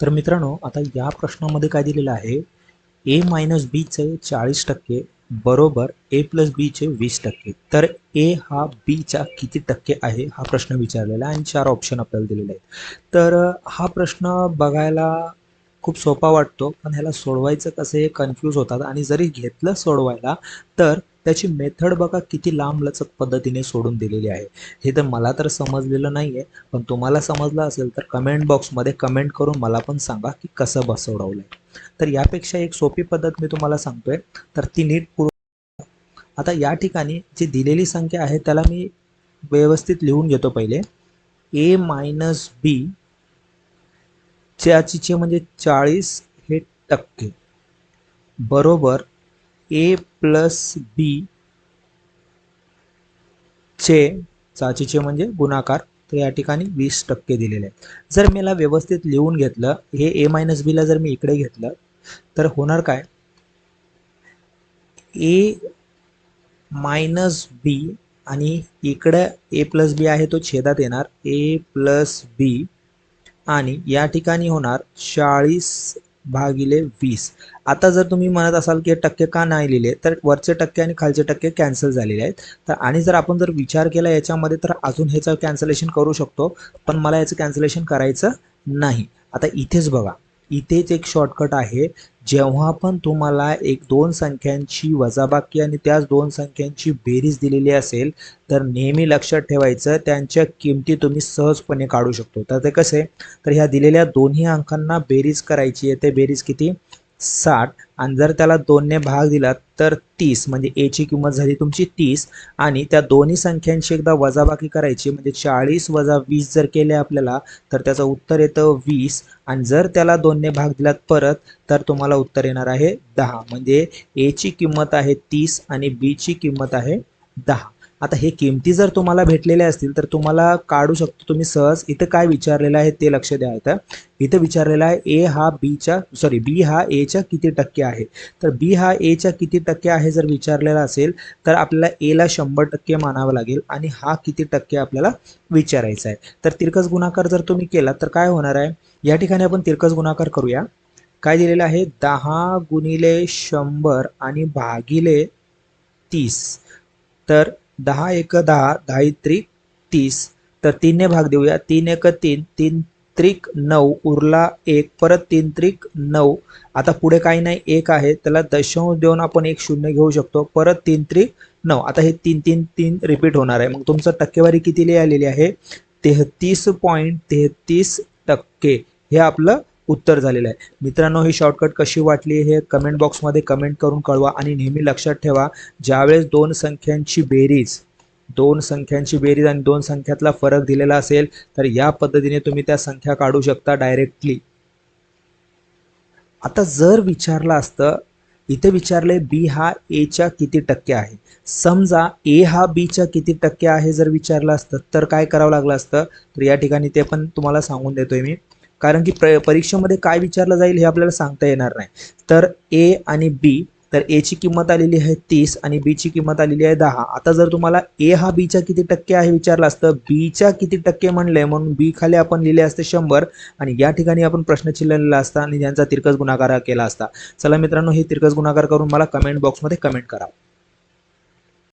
तर मित्रांनो आता या प्रश्नामध्ये काय दिलेलं आहे? ए मायनस बीचे चाळीस टक्के बरोबर ए प्लस बीचे वीस टक्के. तर ए हा बीच्या किती टक्के आहे? हा प्रश्न विचारलेला आहे आणि चार ऑप्शन आपल्याला दिलेले आहेत. तर हा प्रश्न बघायला खूप सोपा वाटतो पण ह्याला सोडवायचं कसं हे कन्फ्यूज होतात आणि जरी घेतलं सोडवायला तर त्याची मेथड बघा किती लांब लचक पद्धतीने सोडून दिलेली आहे. हे तर मला तर समजलेलं नाही आहे पण तुम्हाला समजलं असेल तर कमेंट बॉक्समध्ये कमेंट करून मला पण सांगा की कसं बसवडवलं आहे तर यापेक्षा एक सोपी पद्धत मी तुम्हाला सांगतोय. तर ती नीट पूर्ण आता या ठिकाणी जी दिलेली संख्या आहे त्याला मी व्यवस्थित लिहून घेतो पहिले. ए मायनस बी च्याचीचे म्हणजे चाळीस हे टक्के. बरोबर ए प्लस बी चे चाचीचे म्हणजे गुणाकार तर या ठिकाणी वीस टक्के दिलेले आहेत. जर मी याला व्यवस्थित लिहून घेतलं हे ए मायनस बीला जर मी इकडे घेतलं तर होणार काय? ए मायनस बी आणि इकडं ए प्लस बी आहे तो छेदात येणार. ए प्लस बी आणि या ठिकाणी होणार चाळीस भागिले वीस. आता जर तुम्ही म्हणत असाल की टक्के का नाही लिहिले तर वरचे टक्के आणि खालचे टक्के कॅन्सल झालेले आहेत. तर आणि जर आपण जर विचार केला याच्यामध्ये तर अजून ह्याचं कॅन्सलेशन करू शकतो पण मला याचं कॅन्सलेशन करायचं नाही. आता इथेच बघा. इथेच एक शॉर्टकट आहे. जेव्हा पण तुम्हाला एक दोन संख्यांची वजाबाकी आणि त्याच दोन संख्यांची बेरीज दिलेली असेल तर नेहमी लक्षात ठेवायचं त्यांच्या किमती तुम्ही सहजपणे काढू शकतो. तर ते कसे? तर ह्या दिलेल्या दोन्ही अंकांना बेरीज करायची आहे. ते बेरीज किती? साठ आणि जर त्याला दोनने भाग दिला तर तीस म्हणजे एची किंमत झाली तुमची तीस आणि त्या दोन्ही संख्यांची एकदा वजाबाकी करायची म्हणजे चाळीस वजा वीस जर केले आपल्याला तर त्याचं उत्तर येतं वीस आणि जर त्याला दोनने भाग दिलात परत तर तुम्हाला उत्तर येणार आहे दहा. म्हणजे एची किंमत आहे तीस आणि बीची किंमत आहे दहा. आता हे किमती जर तुम्हाला भेटलेल्या असतील तर तुम्हाला काढू शकतो तुम्ही सहज. इथं काय विचारलेलं आहे ते लक्ष द्या इथं इथं विचारलेलं आहे ए हा बीच्या सॉरी बी हा एच्या किती टक्के आहे? तर बी हा एच्या किती टक्के आहे जर विचारलेला असेल तर आपल्याला एला शंभर टक्के मानावं लागेल आणि हा किती टक्के आपल्याला विचारायचा आहे. तर तिरकस गुणाकार जर तुम्ही केला तर काय होणार आहे? या ठिकाणी आपण तिरकस गुणाकार करूया. काय दिलेलं आहे? दहा गुणिले शंभर आणि भागिले तीस. तर दहा एक दहा दहा त्रिक तीस. तर तीनने भाग देऊया. तीन एक तीन तीन त्रिक नऊ उरला एक परत तीन त्रिक नऊ. आता पुढे काही नाही एक आहे. त्याला दशांश देऊन आपण एक शून्य घेऊ शकतो. परत तीन त्रिक नऊ. आता हे तीन तीन तीन रिपीट होणार आहे. मग तुमचं टक्केवारी किती आलेली आहे? तेहतीस पॉईंट तेहतीस टक्के. हे आपलं उत्तर झालेलं आहे. मित्रांनो ही शॉर्टकट कशी वाटली हे कमेंट बॉक्समध्ये कमेंट करून कळवा आणि नेहमी लक्षात ठेवा ज्यावेळेस दोन संख्यांची बेरीज दोन संख्यांची बेरीज आणि दोन संख्यातला फरक दिलेला असेल तर या पद्धतीने तुम्ही त्या संख्या काढू शकता डायरेक्टली आता जर विचारलं असतं इथे विचारले बी हा एच्या किती टक्के आहे? समजा ए हा बीच्या किती टक्के आहे जर विचारलं असतं तर काय करावं लागलं असतं? तर या ठिकाणी ते पण तुम्हाला सांगून देतोय मी. कारण की प्र परीक्षेमध्ये काय विचारलं जाईल हे आपल्याला सांगता येणार नाही. तर ए आणि बी तर एची किंमत आलेली आहे तीस आणि बीची किंमत आलेली आहे दहा. आता जर तुम्हाला ए हा बीच्या किती टक्के आहे विचारलं असतं बीच्या किती टक्के म्हणलंय म्हणून बी खाली आपण लिहिले असते शंभर आणि या ठिकाणी आपण प्रश्न चिल्ललेला असता आणि त्यांचा तिरकस गुणाकार केला असता. चला मित्रांनो हे तिरकस गुणाकार करून मला कमेंट बॉक्समध्ये कमेंट करा.